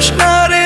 কৃষ্ণারে